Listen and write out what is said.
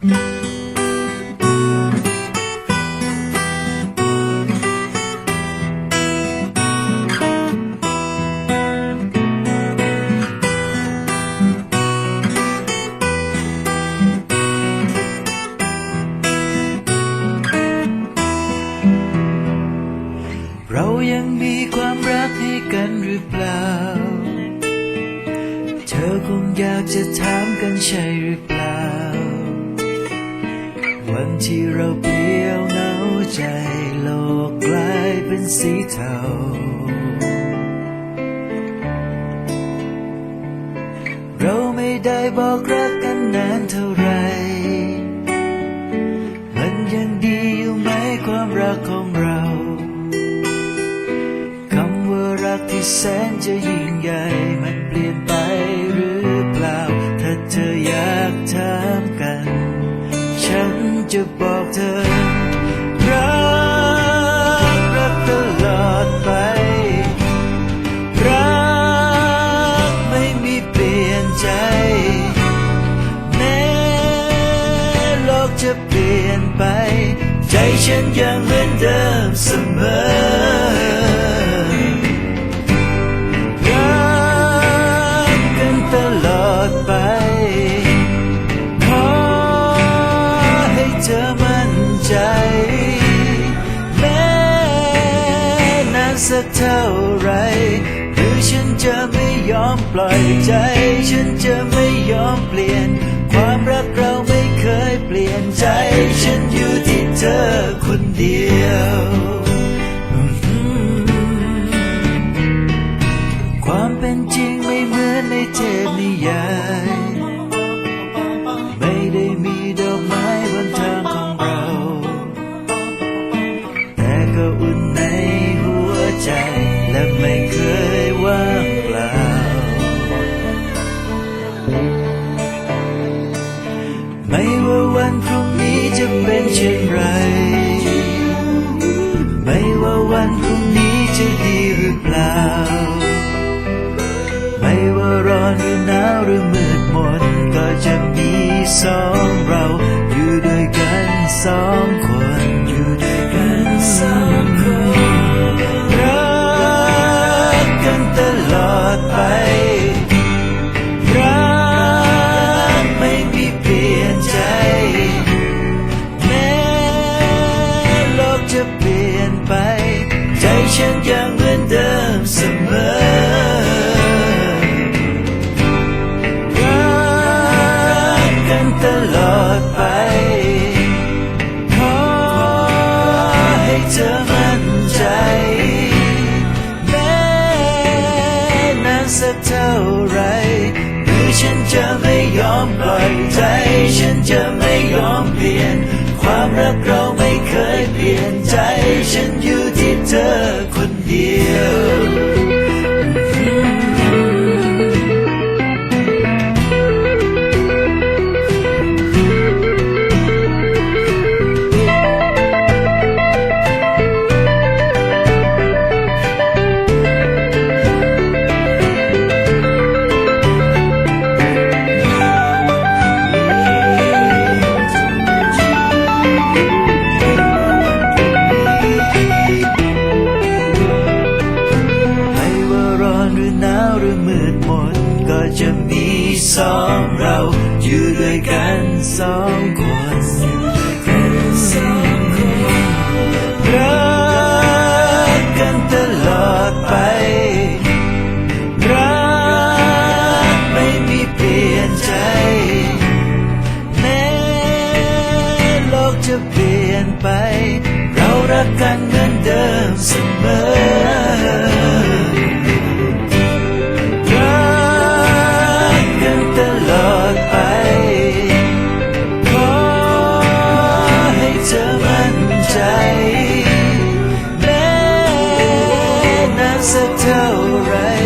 เรายังมีความรักให้กันหรือเปล่า เธอคงอยากจะถามกันใช่หรือเปล่า วันที่เราเปลี่ยวเหงาใจโลกกลายเป็นสีเทาเราไม่ได้บอกรักกันนานเท่าไร มันยังดีอยู่ไหมความรักของเรา คำว่ารักที่แสนจะยิ่งใหญ่มันเปลี่ยนไปหรือเปล่า ถ้าเธออยาก จะบอกเธอ รักรักตลอดไป รักไม่มีเปลี่ยนใจ แม้โลกจะเปลี่ยนไป ใจฉันยังเหมือนเดิมเสมอ สักเท่าไรหรือฉันจะไม่ยอมปล่อยใจ ฉันจะไม่ยอมเปลี่ยน ความรักเราไม่เคยเปลี่ยนใจ ฉันอยู่ที่เธอ ไร ไม่ว่าวันพรุ่งนี้จะดีหรือเปล่า ไม่ว่าร้อนหรือหนาวหรือมืด สักเท่าไรหรือฉันจะไม่ยอมปล่อยใจ ฉันจะไม่ยอมเปลี่ยน ความรักเราไม่เคยเปลี่ยนใจ ฉันอยู่ที่เธอคนเดียว สองเราอยู่ด้วยกันสองคนอยู่ด้วยกันสองคนรักกันตลอดไป รักไม่มีเปลี่ยนใจ แม้โลกจะเปลี่ยนไป เรารักกันเหมือนเดิมเสมอ September.